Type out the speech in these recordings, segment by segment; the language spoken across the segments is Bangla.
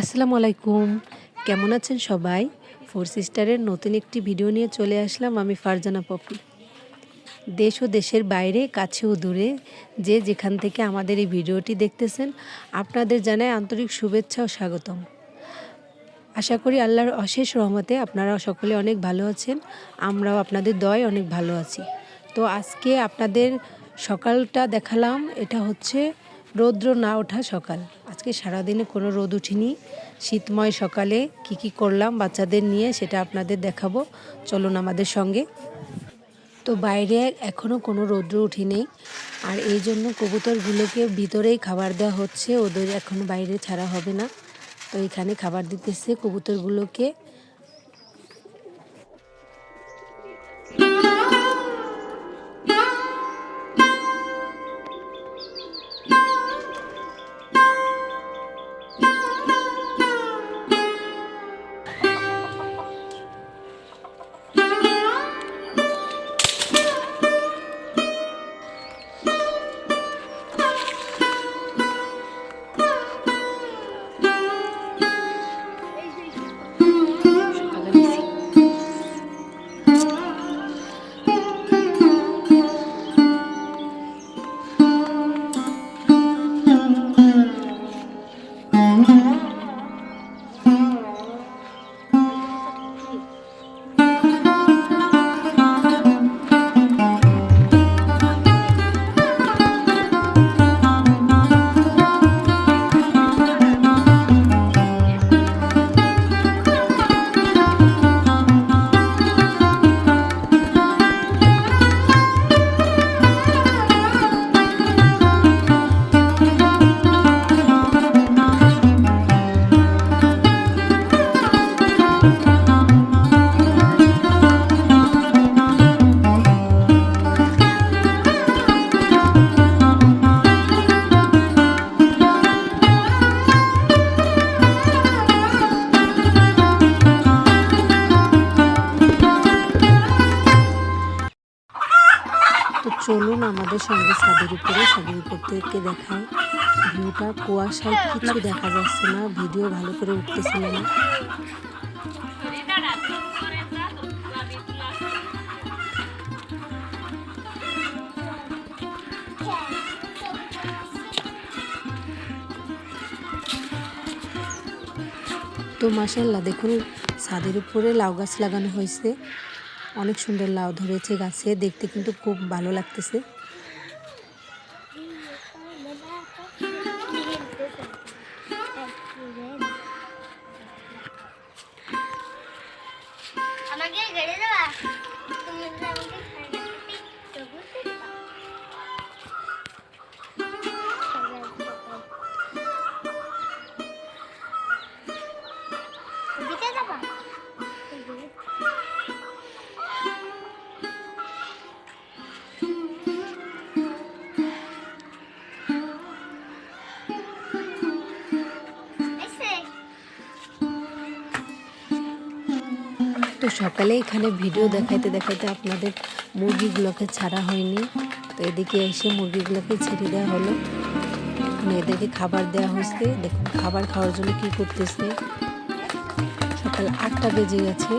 আসসালামু আলাইকুম। কেমন আছেন সবাই? ফোর সিস্টারের নতুন একটি ভিডিও নিয়ে চলে আসলাম আমি ফারজানা পপি। দেশ ও দেশের বাইরে, কাছে ও দূরে যে যেখান থেকে আমাদের এই ভিডিওটি দেখতেছেন, আপনাদের জানায় আন্তরিক শুভেচ্ছা ও স্বাগতম। আশা করি আল্লাহর অশেষ রহমতে আপনারা সকলে অনেক ভালো আছেন, আমরাও আপনাদের দয় অনেক ভালো আছি। তো আজকে আপনাদের সকালটা দেখালাম, এটা হচ্ছে রৌদ্র না ওঠা সকাল। আজকে সারাদিনে কোনো রোদ উঠিনি। শীতময় সকালে কি কি করলাম বাচ্চাদের নিয়ে সেটা আপনাদের দেখাবো। চলুন আমাদের সঙ্গে। তো বাইরে এখনও কোনো রৌদ্র উঠিনি। আর এই জন্য কবুতরগুলোকে ভিতরেই খাবার দেওয়া হচ্ছে। ওদের এখন বাইরে ছাড়া হবে না। তো এখানে খাবার দিতেছে কবুতরগুলোকে। চলুন আমাদের সঙ্গে ছাদের উপরে ছাদের উপর থেকে দেখায় ভিউটা কুয়াশায় কিছু দেখা যাচ্ছে না, ভিডিও ভালো করে উঠতেছিল না। তো মাসাল্লাহ দেখুন, ছাদের উপরে লাউ গাছ লাগানো হয়েছে। অনেক সুন্দর লাউ ধরেছে গাছে দেখতে কিন্তু খুব ভালো লাগতেছে। সকালে এখানে ভিডিও দেখাইতে দেখাইতে আপনাদের মুরগিগুলোকে ছাড়া হয়নি। তো এদিকে এসে মুরগিগুলোকে ছেড়ে দেওয়া হলো। এদেরকে খাবার দেওয়া হয়েছে দেখুন, খাবার খাওয়ার জন্য কি করতেছে? সকাল আটটা বেজে গেছে,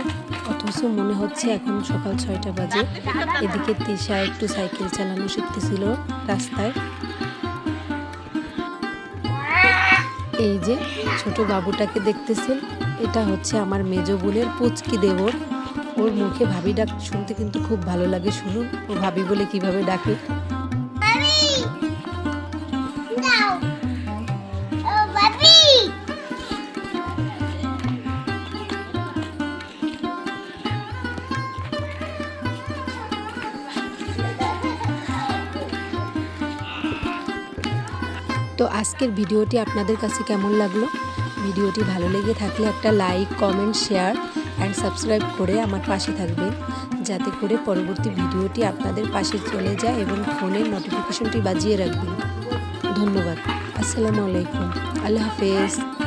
অথচ মনে হচ্ছে এখন সকাল ছয়টা বাজে। এদিকে তিশা একটু সাইকেল চালানো শিখতেছিল রাস্তায়। এই যে ছোট বাবুটাকে দেখতেছেন। এটা হচ্ছে আমার মেজ বোনের পুচকি দেবর। ওর মুখে ভাবি ডাক শুনতে কিন্তু খুব ভালো লাগে শুনুন। ও ভাবি বলে কীভাবে ডাকে? তো আজকের ভিডিওটি আপনাদের কাছে কেমন লাগল? ভিডিওটি ভালো লেগে থাকলে একটা like comment share and subscribe করে আমার পাশে থাকবেন। যাতে করে পরবর্তী ভিডিওটি আপনাদের পাশে চলে যায় এবং ফোনের নোটিফিকেশনটি বাজিয়ে রাখবেন। ধন্যবাদ। আসসালামু আলাইকুম। আল্লাহ হাফেজ।